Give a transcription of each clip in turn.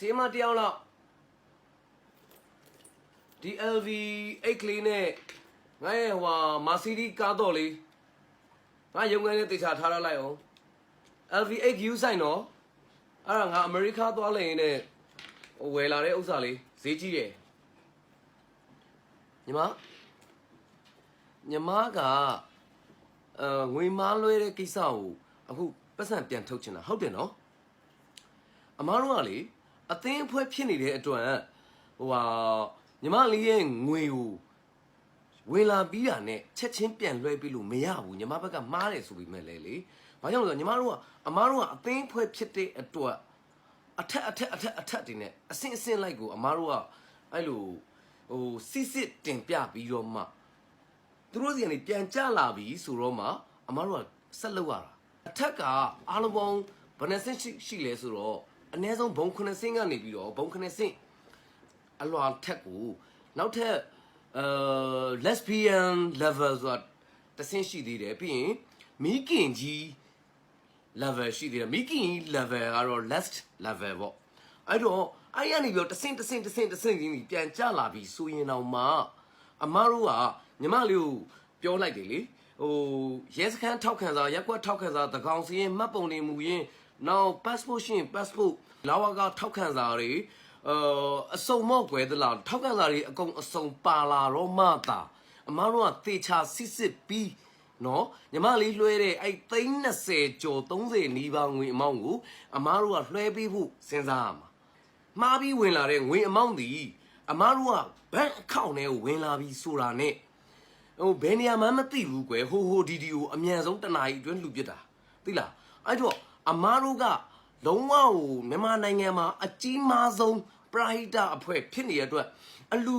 စေးမတယောက်လောက်ဒီ LV အိတ်ကလေးနဲ့ငါရဲ့ဟိုမာစီဒီကားတော့လေးငါရုံငန်းနဲ့တေချာထားရလိုက်အောင် LV အိတ်ယူဆိုင်တော့အဲ့ဒါငါအမေရိကသွားလေရင်နဲ့ဟိုဝယ်လာတဲ့ဥစ္စာလေးဈေးကြီးတယ်ညီမညီမကအဲငွေမားလွှဲတဲ့ကိစ္စကိုအခုပတ်စံပြန်ထုတ်ချင်တာဟုတ်တယ်နော်အမားတို့ကလေ အသင်းအဖွဲ့ဖြစ်နေတဲ့အတွက်ဟိုဟာညီမလေးရဲ့ငွေကိုဝင်လာပြီးတာနဲ့ချက်ချင်းပြန်လွှဲပြီးလို့မရဘူးညီမဘက်ကမှားတယ်ဆိုပြီးမဲ့လေလေဘာကြောင့်လဲဆိုတော့ညီမတို့ကအမားတို့ကအသင်းအဖွဲ့ဖြစ်တဲ့အတွက်အထက်အထက်အထက်အထက်တင်နဲ့အစင်အစင်လိုက်ကိုအမားတို့ကအဲ့လိုဟိုစစ်စစ်တင်ပြပြီးတော့မှသူတို့စီကနေပြန်ကြလာပြီဆိုတော့မှအမားတို့ကဆက်လုပ်ရတာအထက်ကအားလုံးပေါင်းဘယ်နှစင်ရှိရှိလဲဆိုတော့ အနည်းဆုံးဘုံ9စင်ကနေပြီးတော့ဘုံ9စင်အလွာထက်ကိုနောက်ထပ်အဲ lesbian level ဆိုတာတစ်ဆင့်ရှိသေးတယ်ပြီးရင်မီးကင်ကြီး level ရှိသေးတယ်မီးကင်ကြီး level ကတော့ last level ပေါ့အဲ့တော့အဲ့ရနေပြီးတော့တစ်ဆင့်တစ်ဆင့်တစ်ဆင့်တစ်ဆင့်ကြီးပြန်ကြလာပြီဆိုရင်တော့မှအမားတို့ကညီမလေးကိုပြောလိုက်တယ်လေဟိုရဲစခန်းထောက်ခံစာရက်ကွက်ထောက်ခံစာတကောင်စီရင်မှတ်ပုံနေမူရင် နောက် passport ရှင် passport လာဝကထောက်ခံစာတွေအာအစုံမော့ကွယ်သလားထောက်ခံစာတွေအကုန်အစုံပါလာတော့မှသာအမားတို့ကသေချာစစ်စစ်ပြီးနော်ညီမလေးလွှဲတဲ့အဲ့သိန်း20ကျော်30နီးပါးငွေအမောင်းကိုအမားတို့ကလွှဲပေးဖို့စဉ်းစားရမှာမှားပြီးဝင်လာတဲ့ငွေအမောင်းဒီအမားတို့ကဘဏ်အကောင့်ထဲကိုဝင်လာပြီးဆိုတာနဲ့ဟိုဘယ်နေရာမှမသိဘူးကွယ်ဟိုဟိုဒီဒီကိုအမြန်ဆုံးတနာရီအတွင်းလှူပစ်တာသိလားအဲ့တော့ အမားတို့ကလုံးဝဟိုမြန်မာနိုင်ငံမှာအကြီးမားဆုံးပရိုက်တာအဖွဲ့ဖြစ်နေတဲ့အတွက်အလူ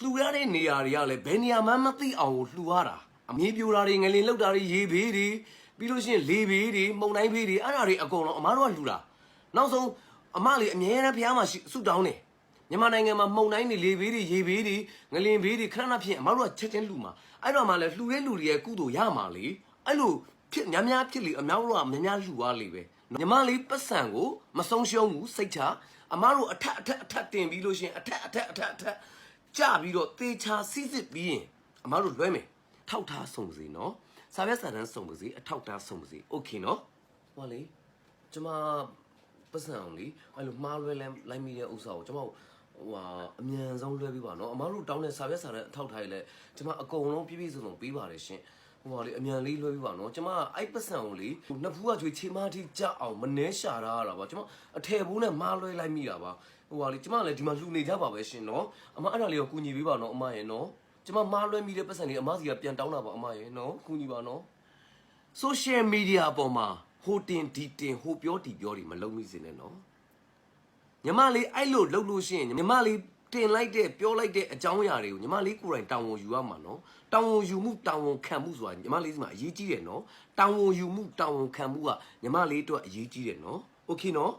လှူရတဲ့နေရာတွေကလည်းဘယ်နေရာမှမသိအောင်ကိုလှူရတာအမြေပြိုတာတွေငလင်လောက်တာတွေရေဘေးတွေပြီးလို့ရှိရင်လေဘေးတွေမှုန်တိုင်းဘေးတွေအဲ့ဒါတွေအကုန်လုံးအမားတို့ကလှူတာနောက်ဆုံးအမလေးအမြဲတမ်းဖျားမှာရှိဆူတောင်းတယ်မြန်မာနိုင်ငံမှာမှုန်တိုင်းတွေလေဘေးတွေရေဘေးတွေငလင်ဘေးတွေခဏခဏဖြစ်အမားတို့ကချက်ချင်းလှူမှာအဲ့တော့မှလည်းလှူတဲ့လူတွေရဲ့ကုသိုလ်ရမှာလေအဲ့လို ဖြစ်များများဖြစ်လေအများတို့ကများများလှူသွားလေပဲညီမလေးပတ်စံကိုမဆုံးရှုံးဘူးစိတ်ချအမားတို့အထက်အထက်အထက်တင်ပြီးလို့ရှိရင်အထက်အထက်အထက်အထက်ကြပြီးတော့သေချာစစ်စစ်ပြီးရင်အမားတို့လွှဲမယ် ထောက်ထားဆုံးပါစေနော်စာရွက်စာတမ်းဆုံးပါစေအထောက်ထားဆုံးပါစေโอเคနော်ဟောလေကျမပတ်စံအောင်လေအဲ့လိုမှားလွဲလဲလိုက်မိတဲ့ဥစ္စာကိုကျမဟိုဟာအမြန်ဆုံးလွှဲပြီးပါနော်အမားတို့တောင်းတဲ့စာရွက်စာတမ်းအထောက်ထားရလဲကျမအကုန်လုံးပြည့်ပြည့်စုံစုံပေးပါတယ်ရှင် ဟိုဟာလေအမြန်လေးလွှဲပြီးပါနော်ကျမအဲ့ပတ်စံကိုလေနှစ်ဖူးကကျွေးချေမအထိကြအောင်မနှဲရှာတာရတာပါကျမအထယ်ဘိုးနဲ့မှားလွဲလိုက်မိတာပါဟိုဟာလေကျမလည်းဒီမှာလှူနေကြပါပဲရှင်နော်အမအဲ့ဒါလေးကိုကူညီပေးပါနော်အမရဲ့နော်ကျမမားလွှဲမိတဲ့ပတ်စံတွေအမစီကပြန်တောင်းတာပါအမရေနော်ကူညီပါနော် social media အပေါ်မှာဟိုတင်ဒီတင်ဟိုပြောဒီပြောတွေမလုံးမိစေနဲ့နော်ညီမလေးအဲ့လိုလှုပ်လို့ရှိရင်ညီမလေး တင်လိုက်တဲ့ပြောလိုက်တဲ့အကြောင်းအရာတွေကိုညီမလေးကိုယ်တိုင်တောင်းဝန်ယူရမှာနော်တောင်းဝန်ယူမှုတောင်းဝန်ခံမှုဆိုတာညီမလေးစီမှာအရေးကြီးတယ်နော်တောင်းဝန်ယူမှုတောင်းဝန်ခံမှုကညီမလေးအတွက်အရေးကြီးတယ်နော်โอเคနော်